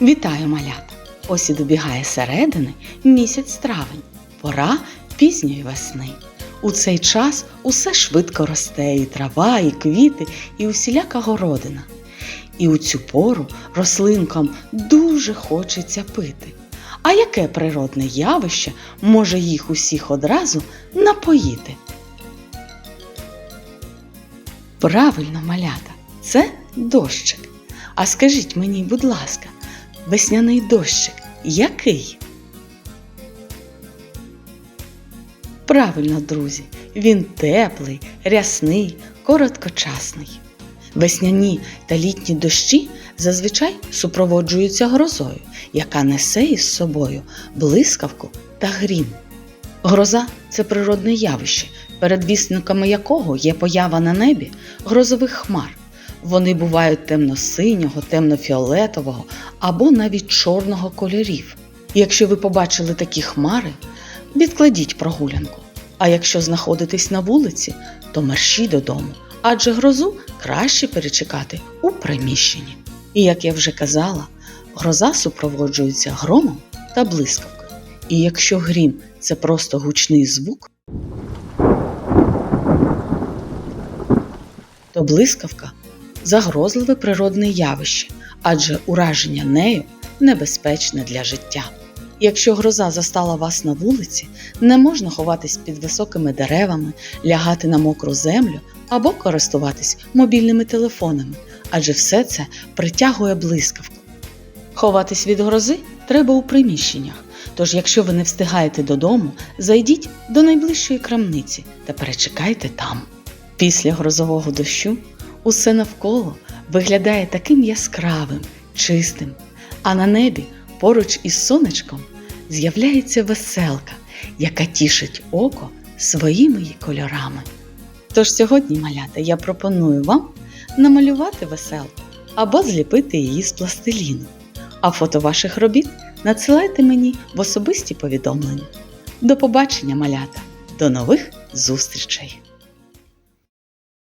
Вітаю, малята! Ось і добігає середини місяць травень, пора пізньої весни. У цей час усе швидко росте, і трава, і квіти, і усіляка городина. І у цю пору рослинкам дуже хочеться пити. А яке природне явище може їх усіх одразу напоїти? Правильно, малята, це дощик. А скажіть мені, будь ласка, весняний дощик який? Правильно, друзі, він теплий, рясний, короткочасний. Весняні та літні дощі зазвичай супроводжуються грозою, яка несе із собою блискавку та грім. Гроза це природне явище, передвісниками якого є поява на небі грозових хмар. Вони бувають темно-синього, темно-фіолетового або навіть чорного кольорів. Якщо ви побачили такі хмари, відкладіть прогулянку. А якщо знаходитесь на вулиці, то мерщій додому, адже грозу краще перечекати у приміщенні. І як я вже казала, гроза супроводжується громом та блискавкою. І якщо грім це просто гучний звук, то блискавка загрозливе природне явище, адже ураження нею небезпечне для життя. Якщо гроза застала вас на вулиці, не можна ховатись під високими деревами, лягати на мокру землю або користуватись мобільними телефонами, адже все це притягує блискавку. Ховатись від грози треба у приміщеннях. Тож, якщо ви не встигаєте додому, зайдіть до найближчої крамниці та перечекайте там. Після грозового дощу усе навколо виглядає таким яскравим, чистим, а на небі поруч із сонечком з'являється веселка, яка тішить око своїми її кольорами. Тож сьогодні, малята, я пропоную вам намалювати веселку або зліпити її з пластиліну. А фото ваших робіт надсилайте мені в особисті повідомлення. До побачення, малята! До нових зустрічей!